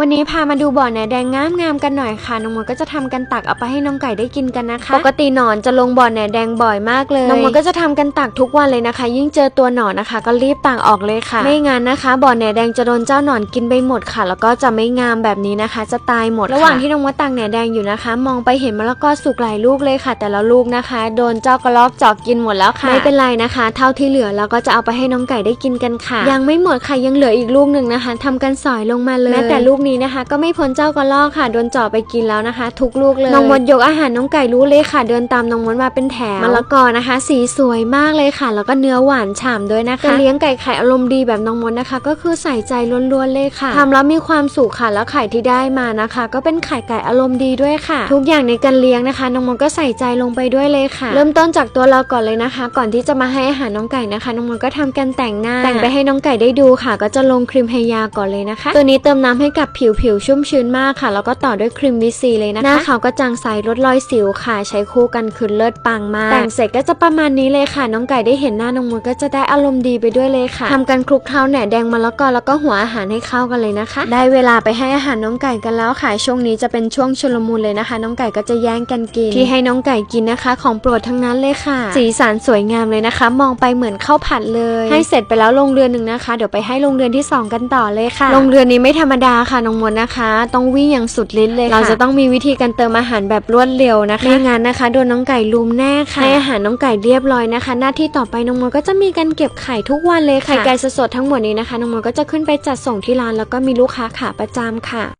วันนี้พามาดูบ่อแหนแดงงามๆกันหน่อยค่ะน้องมดก็จะทำกันตักเอาไปให้น้องไก่ได้กินกันนะคะ ปกติหนอนจะลงบ่อแหนแดงบ่อยมากเลยน้องมดก็จะทำกันตักทุกวันเลยนะคะ ยิ่งเจอตัวหนอนนะคะ ก็รีบตักออกเลยค่ะ ไม่งั้นนะคะ บ่อแหนแดงจะโดนเจ้าหนอนกินไปหมดค่ะ แล้วก็จะไม่งามแบบนี้นะคะ จะตายหมด ระหว่างที่น้องมดตักแหนแดงอยู่นะคะ มองไปเห็นมะละกอสุกหลายลูกเลยค่ะ แต่ละลูกนะคะ โดนเจ้ากระรอกเจอกกินหมดแล้วค่ะไม่เป็นไรนะคะ เท่าที่เหลือเราก็จะเอาไปให้น้องไก่ได้กินกันค่ะ ยังไม่หมดค่ะยังเหลืออีกลูกหนึ่งนะคะทำกันสอยลงมาเลยแม้แต่ลูกนี้นะคะ ก็ไม่พ้นเจ้ากระรอกค่ะโดนเจ่อไปกินแล้วนะคะ ทุกลูกเลยน้องมดยกอาหารน้องไก่รู้เลยค่ะ เดินตามน้องมดมาเป็นแถวมะละกอนะคะ สีสวยมากเลยค่ะ แล้วก็เนื้อหวานฉ่ำด้วยนะคะจะเลี้ยงไก่ไข่อารมณ์ดีแบบน้องมดนะคะ ก็คือใส่ใจล้วนๆเลยค่ะทำแล้วมีความสุขค่ะแล้วไข่ที่ได้มานะคะ ก็เป็นไข่ไก่อารมณ์ดีด้วยค่ะ ทุกอย่างในการเลี้ยงนะคะน้องมดก็ใส่ใจลงไปด้วยเลยค่ะ เริ่มต้นจากตัวเราก่อนเลยนะคะ ก่อนที่จะมาให้อาหารน้องไก่นะคะน้องมดก็ทำการแต่งหน้า แต่งไปให้น้องไก่ได้ดูค่ะ ก็จะลงครีมไฮยาก่อนเลยนะคะ ตัวนี้เติมน้ำให้กับผิวผิวชุ่มชื้นมากค่ะ แล้วก็ต่อด้วยครีมวิตซีเลยนะคะ หน้าขาวก็จางใสลดรอยสิวค่ะ ใช้คู่กันคือเลิศปังมาก แต่งเสร็จก็จะประมาณนี้เลยค่ะ น้องไก่ได้เห็นหน้าน้องมดก็จะได้อารมณ์ดีไปด้วยเลยค่ะทำกันคลุกเคล้าแหนแดงมะละกอแล้วก็หัวอาหารให้เข้ากันเลยนะคะ ได้เวลาไปให้อาหารน้องไก่กันแล้วค่ะ ช่วงนี้จะเป็นช่วงชุลมุนเลยนะคะ น้องไก่ก็จะแย่งกันกิน ที่ให้น้องไก่กินนะคะ ของโปรดทั้งนั้นเลยค่ะ สีสันสวยงามเลยนะคะ มองไปเหมือนข้าวผัดเลย ให้เสร็จไปแล้วลงเรือนหนึ่งนะคะ เดี๋ยวไปให้ลงเรือนที่สองกันต่อเลยค่ะลงเรือนนี้ไม่ธรรมดาค่ะน้องมดนะคะ ต้องวิ่งอย่างสุดฤทธิ์เลยค่ะเราจะต้องมีวิธีการเติมอาหารแบบรวดเร็วนะคะไม่งั้นนะคะโดนน้องไก่ลุมแน่ค่ะให้อาหารน้องไก่เรียบร้อยนะคะ หน้าที่ต่อไปน้องมดก็จะมีการเก็บไข่ทุกวันเลยค่ะไข่ไก่สดๆทั้งหมดนี้นะคะน้องมดก็จะขึ้นไปจัดส่งที่ร้านแล้วก็มีลูกค้าขาประจำค่ะ